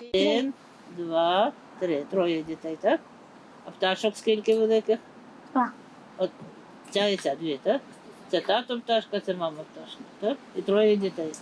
Один, два, три. Троє дітей, так? А пташок скільки великих? Два. От ця і ця дві, так? Це тато пташка, це мама пташка, так? І троє дітей.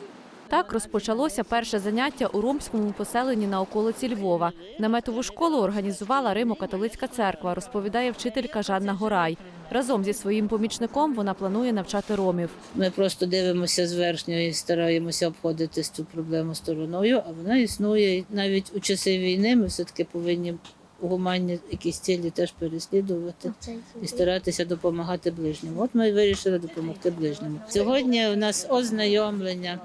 Так розпочалося перше заняття у ромському поселенні на околиці Львова. Наметову школу організувала Римо-католицька церква, розповідає вчителька Жанна Горай. Разом зі своїм помічником вона планує навчати ромів. Ми просто дивимося зверхньо і стараємося обходити цю проблему стороною, а вона існує навіть у часи війни. Ми все-таки повинні гуманні якісь цілі теж переслідувати і старатися допомагати ближнім. От ми вирішили допомогти ближньому. Сьогодні у нас ознайомлення.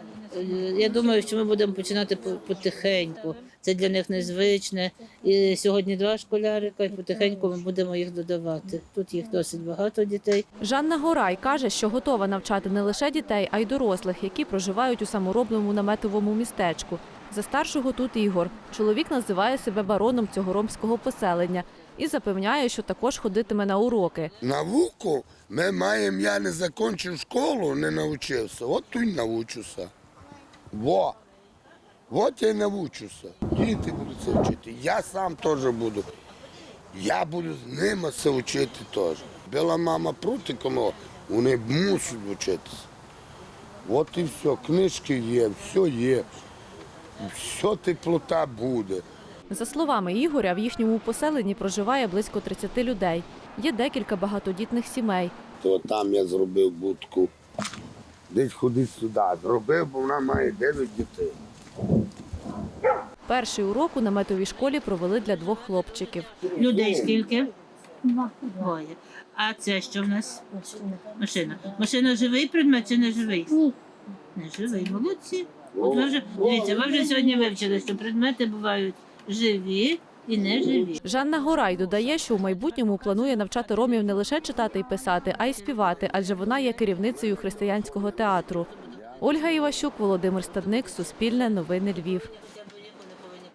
Я думаю, що ми будемо починати по- потихеньку. Це для них незвичне. І сьогодні два школярика, і потихеньку ми будемо їх додавати. Тут їх досить багато дітей. Жанна Горай каже, що готова навчати не лише дітей, а й дорослих, які проживають у саморобному наметовому містечку. За старшого тут Ігор. Чоловік називає себе бароном цього ромського поселення і запевняє, що також ходитиме на уроки. Науку ми маємо, я не закінчив школу, не навчився. От тут й навчуся. Во. От я й навчуся. Діти будуть це вчити. Я сам теж буду. Я буду з ними це вчити теж. Була мама проти кому, вони мусять вчитися. От і все, книжки є, все є. Все теплота буде. За словами Ігоря, в їхньому поселенні проживає близько 30 людей. Є декілька багатодітних сімей. То там я зробив будку. Десь ходи сюди. Зробив, бо вона має 9 дітей. Перший урок у наметовій школі провели для двох хлопчиків. Людей скільки? Двоє. А це що в нас? Машина. Машина живий предмет чи не живий? Ні. Не живий. Молодці. От ви вже дивіться, ви вже сьогодні вивчили, що предмети бувають живі і не живі. Жанна Горай додає, що у майбутньому планує навчати ромів не лише читати і писати, а й співати, адже вона є керівницею християнського театру. Ольга Іващук, Володимир Стадник, Суспільне, Новини Львів.